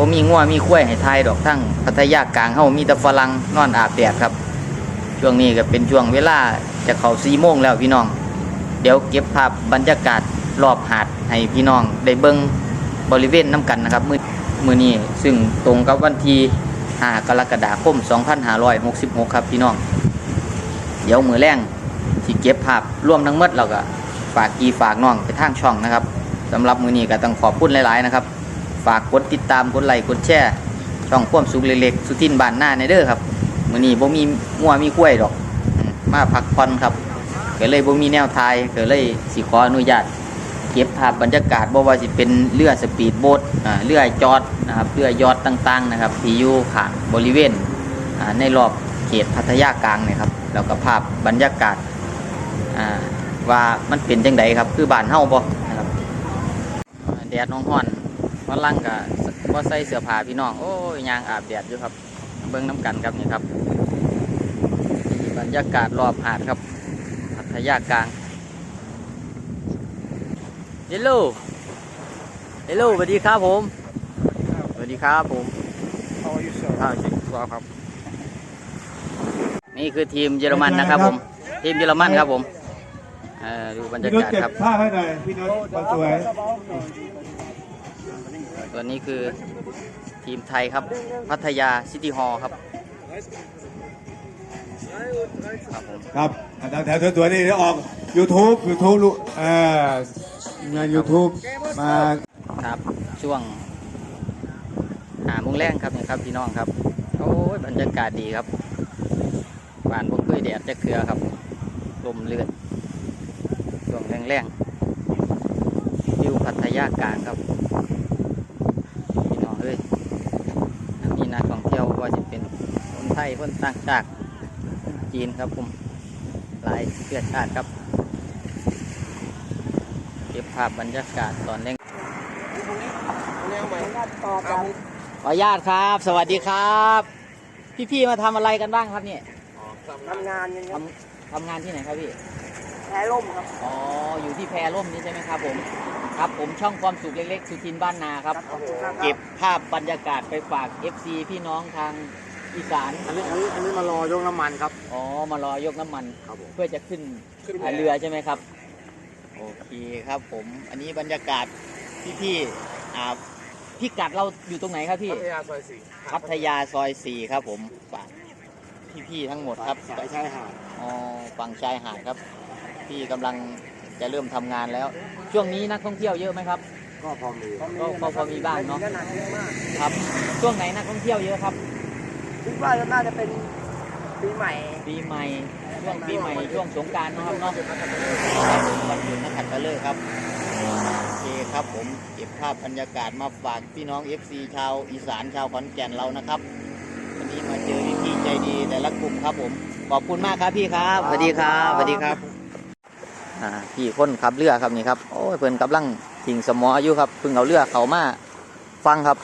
บ่มีงัวมีข้วยให้ทายดอกทั้งพัทยากลางเฮามีแต่ฝรั่งนอนอาบแดดครับ ช่วงนี้ก็เป็นช่วงเวลาจะเข้า4โมงแล้วพี่น้อง เดี๋ยวเก็บภาพบรรยากาศรอบหาดให้พี่น้อง ได้เบิ่งบริเวณน้ำกันนะครับ มือมือนี้ซึ่งตรงกับวันที่5กรกฎาคม 2566 ครับพี่น้อง เดี๋ยวมือแรงที่เก็บภาพร่วมทั้งหมดเราก็ฝากกีฝากน้องไปทางช่องนะครับสำหรับมือนี้ก็ต้องขอบคุณหลาย ๆ นะครับ ฝากกดติดตามกดไลค์กดแชร์ช่องควมสุขเล็กๆสุทินบานหน้าในเด้อครับมือนี้บ่มีงัวมีกล้วยดอก มาพักผ่อนครับก็เลยบ่มีแนวทายก็เลยสิขออนุญาตเก็บภาพบรรยากาศบ่ว่าสิเป็นเรือสปีดโบ๊ทเรือจอดนะครับเรือยอดต่างๆนะครับที่อยู่ข้างบริเวณในรอบเขตพัทยากลางเนี่ยครับแล้วก็ภาพบรรยากาศว่ามันเป็นจังไดครับคือบ้านเฮาบ่นะครับอ่าแดดน้องฮ้อน วันลังก็บ่ใส่เสื้อผ้าพี่น้อง โอ้ยยางอาบแดดอยู่ครับ เบิ่งน้ำกันครับนี่ครับ บรรยากาศรอบหาดครับพัทยากลางเฮลโลเฮลโลสวัสดีครับผม สวัสดีครับผม How are you, sir? อ้าวชิคครับ นี่คือทีมเยอรมันนะครับผม ทีมเยอรมันครับผมเอ่อดูบรรยาพี่นุชกาศเก็บครับ ผ้าให้หน่อยพี่นุชคนสวย ตัวนี้คือทีมไทยครับ พัทยาซิตี้ฮอลล์ครับ ครับผมครับอันดับแถวสวยๆนี่เดี๋ยวออก YouTube YouTube ลูกเอ่องาน YouTube มาครับ ช่วงหาโมุงแรงครับนี่ครับพี่น้องครับ โอ้ยบรรยากาศดีครับบ้านพวกเคยแดดจะเครือครับลมเลือดช่วงแรงๆวิวพัทยากลางครับพี่น้อง เอ้ยนี่นักท่องเที่ยวว่าจะเป็นคนไทยคนต่างชาติจีนครับผมหลายเชื้อชาติครับ เก็บภาพบรรยากาศตอนแรงขออนุญาตครับ สวัสดีครับ พี่ๆมาทำอะไรกันบ้างครับเนี่ยทำงานกันคทรับำทำงานที่ไหนครับพี่แพ้ล่มครับ อ๋อ อยู่ที่แพร่มนี่ใช่ไหมครับผม ครับผมช่องความสุขเล็กๆ สุทินบ้านนาครับขอบคุณครับ เก็บภาพบรรยากาศไปฝาก FC พี่น้องทางอีสานอันนี้อันนี้อันนี้มารอยกน้ำมันครับ อ๋อมารอยกน้ำมัน ครับผม เพื่อจะขึ้นขึ้นอ่าเรือใช่ไหมครับ โอเคครับผม อันนี้บรรยากาศพี่ๆอ่าพี่กัดเราอยู่ตรงไหนครับพี่พัทยาซอยสี่พัทยาซอยสี่ครับผมฝากพี่ๆทั้งหมดครับสายชายหาดอ๋อฝั่งชายหาดครับ พี่กำลัง จะเริ่มทำงานแล้ว ช่วงนี้นักท่องเที่ยวเยอะไหมครับ ก็พอมีก็ก็พอมีบ้างเนอะขนาดเยอะมากครับ ช่วงไหนนักท่องเที่ยวเยอะครับ คิดว่าน่าจะเป็นปีใหม่ปีใหม่ช่วงปีใหม่ช่วงสงกรารนะครับเนาะวันหยุดนักขัตฤกษ์ครับโอเคครับผมเก็บภาพบรรยากาศมาฝากพี่น้อง FC ชาวอีสานชาวขอนแก่นเรานะครับวันนี้มาเจอพี่ๆใจดีแต่ละกลุ่มครับผมขอบคุณมากครับพี่ครับสวัสดีครับสวัสดีครับ อ่าพี่คนขับเรือครับนี่ครับโอ้ยเพิ่นกำลังทิ้งสมออยู่ครับเพิ่งเอาเรือเขามาฟังครับ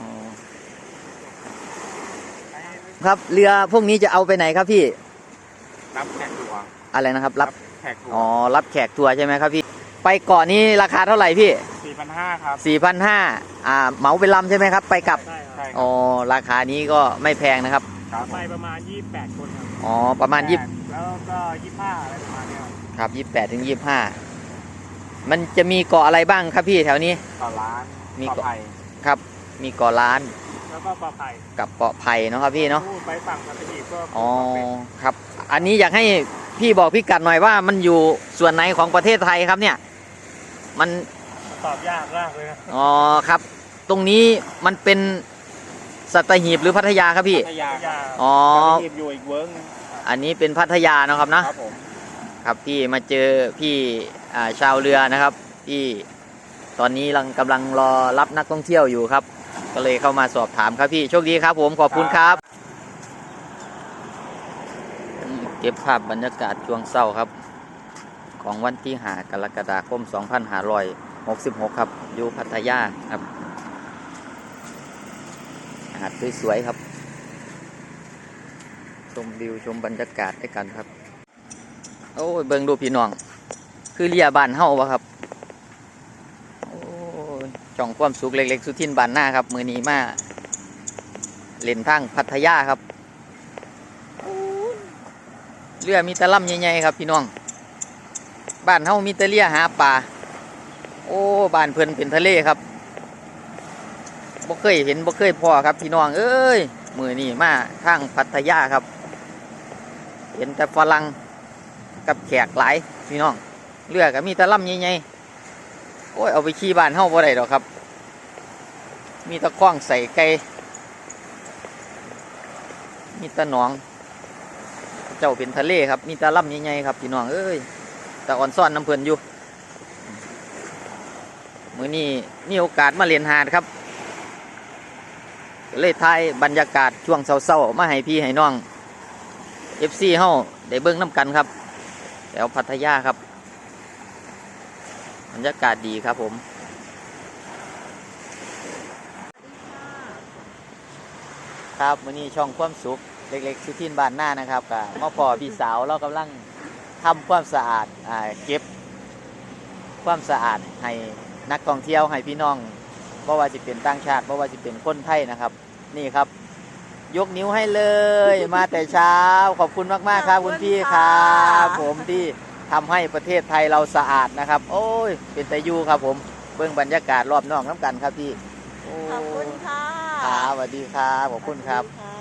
อ๋อครับเรือพวกนี้จะเอาไปไหนครับพี่รับแขกทัวร์อะไรนะครับ รับแขกทัวอ๋อร์รับแขกทัวร์ใช่ไหมครับพี่ ไปเกาะนี้ราคาเท่าไหร่พี่สี่พันห้าครับสี่พันห้าอ่าเหมาเป็นลำใช่ไหมครับ ไปกลับใช่ครับอ๋อราคานี้ก็ไม่แพงนะครับ ไปประมาณยี่สิบแปดคนครับอ๋อประมาณยี่แล้วก็ยี่สิบห้าอะไรประมาณเนี้ยครับครับยี่แปดถึงยี่ห้ามันจะมีเกาะอะไรบ้างครับพี่แถวนี้ ต่อร้านมีปลอดเกาะภัยครับ มีเกาะล้านแล้วก็ปลอดภัยกับเกาะไผ่เนาะครับพี่เนาะไปฝั่งสัตหีบก็อ๋อครับ อันนี้อยากให้พี่บอกพี่กัดหน่อยว่ามันอยู่ส่วนไหนของประเทศไทยครับเนี่ย มันตอบยากมากเลยนะอ๋อครับ ตรงนี้มันเป็น สัตหีบหรือพัทยาครับพี่ พัทยาอ๋อสัตหีบอยู่อีกเวิร์กหนึ่งอันนี้เป็นพัทยาเนาะครับนะ ครับผมครับพี่มาเจอพี่อ่าชาวเรือนะครับที่ตอนนี้กำลังกำลังรอรับนักท่องเที่ยวอยู่ครับ ก็เลยเข้ามาสอบถามครับพี่โชคดีครับ ผมขอบคุณครับ เก็บภาพบรรยากาศช่วงเศร้าครับ ของวันที่หากรกฎาคม 2566 ครับอยู่พัทยาครับหาดสวยๆครับ ชมวิวชมบรรยากาศด้วยกันครับ โอ้ยเบิ่งดูพี่น้อง คือเลียบานเฮาวะครับโอ้ยจ่องความสุขเล็ก ๆ สุทินบานหน้าครับ มือนี้มาเล่นทางพัทยาครับโอ้ยเรือมีตะล่ำใหญ่ๆครับพี่น้อง บ้านเฮามีตะเลียหาปลา โอ้ บ้านเพิ่นเป็นทะเลครับ บ่เคยเห็นบ่เคยพอครับพี่น้องเอ้ยมือนี้มาทางพัทยาครับ เห็นแต่ฝรั่งกับแขกหลายพี่น้องเรือก็มีแต่ล่ำใหญ่ๆโอ้ยเอาไปขี่บ้านเฮาบ่ได้ดอกครับ มีตะคว้างใส่ไก่มีตะหนอง เจ้าเป็นทะเลครับ มีตะล่ำใหญ่ๆครับพี่น้องเอ้ยต่อ่อนซ่อนน้ำเพลินอยู่มือนี้มีโอกาสมาเรียนหาดครับ เลยถ่ายบรรยากาศช่วงเศร้าๆมาให้พี่ให้น้อง FC เฮาได้เบิ่งน้ำกันครับแถวพัทยาครับบรรยากาศดีครับผมครับวันนี้ช่องความสุขเล็กๆสุทินบ้านหน้านะครับกับมาพอพี่สาวเรากำลังทำความสะอาดอ่าเก็บความสะอาดให้นักท่องเที่ยวให้พี่น้อง เพราะว่าจะเป็นต่างชาติเพราะว่าจะเป็นคนไทยนะครับ นี่ครับ ยกนิ้วให้เลย มาแต่เช้าขอบคุณมากๆครับคุณพี่ครับผมที่ทำให้ประเทศไทยเราสะอาดนะครับ โอ้ย เป็นแต่อยูครับ ผมเบื้องบรรยากาศรอบนอกน้ำกันครับพี่โอ้ขอบคุณค่ะครับสวัสดีครับขอบคุณครับสวัสดี